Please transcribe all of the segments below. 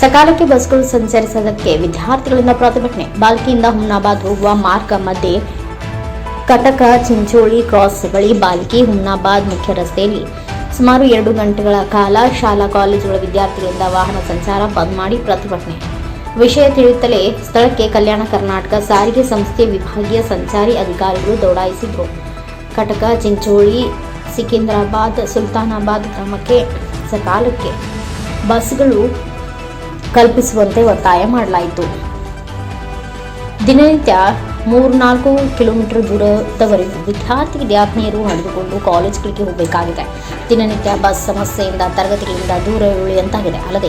ಸಕಾಲಕ್ಕೆ ಬಸ್ಗಳು ಸಂಚರಿಸದಕ್ಕೆ ವಿದ್ಯಾರ್ಥಿಗಳಿಂದ ಪ್ರತಿಭಟನೆ. ಬಾಲ್ಕಿಯಿಂದ ಹುಮ್ನಾಬಾದ್ ಹೋಗುವ ಮಾರ್ಗ ಮಧ್ಯೆ ಕಟಕ, ಚಿಂಚೋಳಿ ಕ್ರಾಸ್ ಬಳಿ ಬಾಲ್ಕಿ, ಹುಮ್ನಾಬಾದ್ ಮುಖ್ಯ ರಸ್ತೆಯಲ್ಲಿ ಸುಮಾರು ಎರಡು ಗಂಟೆಗಳ ಕಾಲ ಶಾಲಾ ಕಾಲೇಜುಗಳ ವಿದ್ಯಾರ್ಥಿಗಳಿಂದ ವಾಹನ ಸಂಚಾರ ಬಂದ್ ಮಾಡಿ ಪ್ರತಿಭಟನೆ. ವಿಷಯ ತಿಳಿಯುತ್ತಲೇ ಸ್ಥಳಕ್ಕೆ ಕಲ್ಯಾಣ ಕರ್ನಾಟಕ ಸಾರಿಗೆ ಸಂಸ್ಥೆ ವಿಭಾಗೀಯ ಸಂಚಾರಿ ಅಧಿಕಾರಿಗಳು ದೌಡಾಯಿಸಿದರು. ಕಟಕ, ಚಿಂಚೋಳಿ, ಸಿಕಿಂದ್ರಾಬಾದ್, ಸುಲ್ತಾನಾಬಾದ್ ಗ್ರಾಮಕ್ಕೆ ಸಕಾಲಕ್ಕೆ ಬಸ್ಗಳು ಕಲ್ಪಿಸುವಂತೆ ಒತ್ತಾಯ ಮಾಡಲಾಯಿತು. ದಿನನಿತ್ಯ ಮೂರ್ನಾಲ್ಕು ಕಿಲೋಮೀಟರ್ ದೂರದವರೆಗೂ ವಿದ್ಯಾರ್ಥಿ ವಿದ್ಯಾರ್ಥಿನಿಯರು ನಡೆದುಕೊಂಡು ಕಾಲೇಜ್ಗಳಿಗೆ ಹೋಗಬೇಕಾಗಿದೆ. ದಿನನಿತ್ಯ ಬಸ್ ಸಮಸ್ಯೆಯಿಂದ, ತರಗತಿಗಳಿಂದ ದೂರ ಉಳಿಯುವಂತಾಗಿದೆ. ಅಲ್ಲದೆ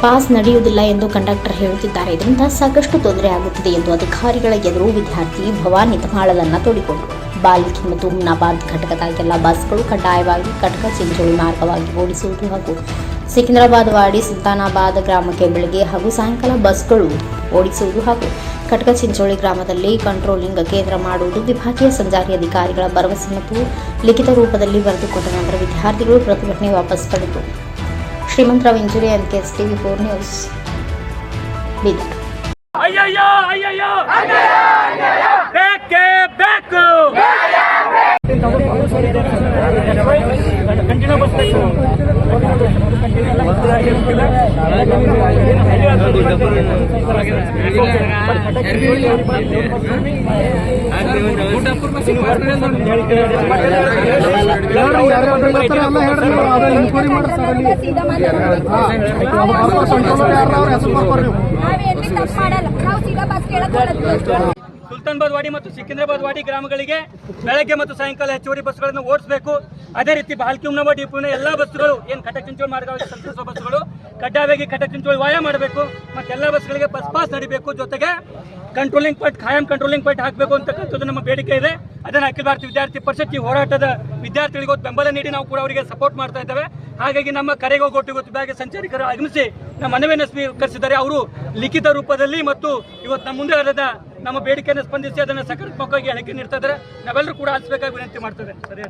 ಪಾಸ್ ನಡೆಯುವುದಿಲ್ಲ ಎಂದು ಕಂಡಕ್ಟರ್ ಹೇಳುತ್ತಿದ್ದಾರೆ. ಇದರಿಂದ ಸಾಕಷ್ಟು ತೊಂದರೆ ಆಗುತ್ತಿದೆ ಎಂದು ಅಧಿಕಾರಿಗಳ ಎದುರು ವಿದ್ಯಾರ್ಥಿ ಭವಾನಿ ತಮಾಳದನ್ನ ತೋಡಿಕೊಂಡರು. ಬಾಲ್ಕಿ ಮತ್ತು ಹುಮ್ನಾಬಾದ್ ಘಟಕದ ಎಲ್ಲ ಬಸ್ಗಳು ಕಡ್ಡಾಯವಾಗಿ ಕಟಕ ಚಿಂಚೋಳಿ ಮಾರ್ಗವಾಗಿ ಓಡಿಸುವುದು ಹಾಗೂ ಸಿಕಿಂದ್ರಾಬಾದ್ ವಾಡಿ ಸುಲ್ತಾನಾಬಾದ್ ಗ್ರಾಮಕ್ಕೆ ಬೆಳಗ್ಗೆ ಹಾಗೂ ಸಾಯಂಕಾಲ ಬಸ್ಗಳು ಓಡಿಸುವುದು ಹಾಗೂ ಕಟಕ ಚಿಂಚೋಳಿ ಗ್ರಾಮದಲ್ಲಿ ಕಂಟ್ರೋಲಿಂಗ್ ಕೇಂದ್ರ ಮಾಡುವುದು ವಿಭಾಗೀಯ ಸಂಚಾರಿ ಅಧಿಕಾರಿಗಳ ಭರವಸೆ ಮತ್ತು ಲಿಖಿತ ರೂಪದಲ್ಲಿ ಬರೆದುಕೊಟ್ಟ ನಂತರ ವಿದ್ಯಾರ್ಥಿಗಳು ಪ್ರತಿಭಟನೆ ವಾಪಸ್ ಪಡೆದರು N K S TV four news Bidar continue bus ಬೇಕು ನಾವೇನು ತಪ್ಪು ಮಾಡಲ್ಲ. ನಾವು ಸೀದಾ ಬಸ್ ಕೇಳಕ್ ಸುಲ್ತಾನ್ಬಾದ್ ವಾಡಿ ಮತ್ತು ಸಿಕಿಂದ್ರಾಬಾದ್ವಾಡಿ ಗ್ರಾಮಗಳಿಗೆ ಬೆಳಗ್ಗೆ ಮತ್ತು ಸಾಯಂಕಾಲ ಹೆಚ್ಚುವರಿ ಬಸ್ಗಳನ್ನು ಓಡಿಸಬೇಕು. ಅದೇ ರೀತಿ ಬಾಲ್ಕಿ ಉಮ್ನಬ ಡಿಪೋನ ಎಲ್ಲ ಬಸ್ಗಳು, ಏನು ಕಟಕ್ ಚಿಂಚೋಳಿ ಮಾರ್ಗವಾಗಿ ಸಂಚರಿಸುವ ಬಸ್ಗಳು, ಕಡ್ಡಾಯವಾಗಿ ಕಟಕ್ ಚಿಂಚೋಳಿ ವಾಯ ಮಾಡಬೇಕು. ಮತ್ತು ಎಲ್ಲ ಬಸ್ಗಳಿಗೆ ಬಸ್ ಪಾಸ್ ನಡಿಬೇಕು. ಜೊತೆಗೆ ಕಂಟ್ರೋಲಿಂಗ್ ಪಾಯಿಂಟ್ ಖಾಯಂ ಕಂಟ್ರೋಲಿಂಗ್ ಪಾಯಿಂಟ್ ಹಾಕಬೇಕು ಅಂತಕ್ಕಂಥದ್ದು ನಮ್ಮ ಬೇಡಿಕೆ ಇದೆ. ಅದನ್ನು ಅಖಿಲ ಭಾರತ ವಿದ್ಯಾರ್ಥಿ ಪರಿಷತ್ ಈ ಹೋರಾಟದ ವಿದ್ಯಾರ್ಥಿಗಳಿಗೆ ಬೆಂಬಲ ನೀಡಿ ನಾವು ಕೂಡ ಅವರಿಗೆ ಸಪೋರ್ಟ್ ಮಾಡ್ತಾ ಇದ್ದೇವೆ. ಹಾಗಾಗಿ ನಮ್ಮ ಕರೆಗೆ ಇವತ್ತು ಬ್ಯಾಗೆ ಸಂಚಾರಿಕರು ಆಗಮಿಸಿ ನಮ್ಮ ಮನವಿಯನ್ನು ಸ್ವೀಕರಿಸಿದ್ದಾರೆ. ಅವರು ಲಿಖಿತ ರೂಪದಲ್ಲಿ ಮತ್ತು ಇವತ್ತು ನಮ್ಮ ಮುಂದೆ ಆದ ನಮ್ಮ ಬೇಡಿಕೆಯನ್ನು ಸ್ಪಂದಿಸಿ ಅದನ್ನು ಸಕಾರಾತ್ಮಕವಾಗಿ ಹೇಳಿಕೆ ನೀಡ್ತಾ ಇದ್ದಾರೆ. ನಾವೆಲ್ಲರೂ ಕೂಡ ಆಲಿಸಬೇಕಾಗಿ ವಿನಂತಿ ಮಾಡ್ತದೆ ಸರಿ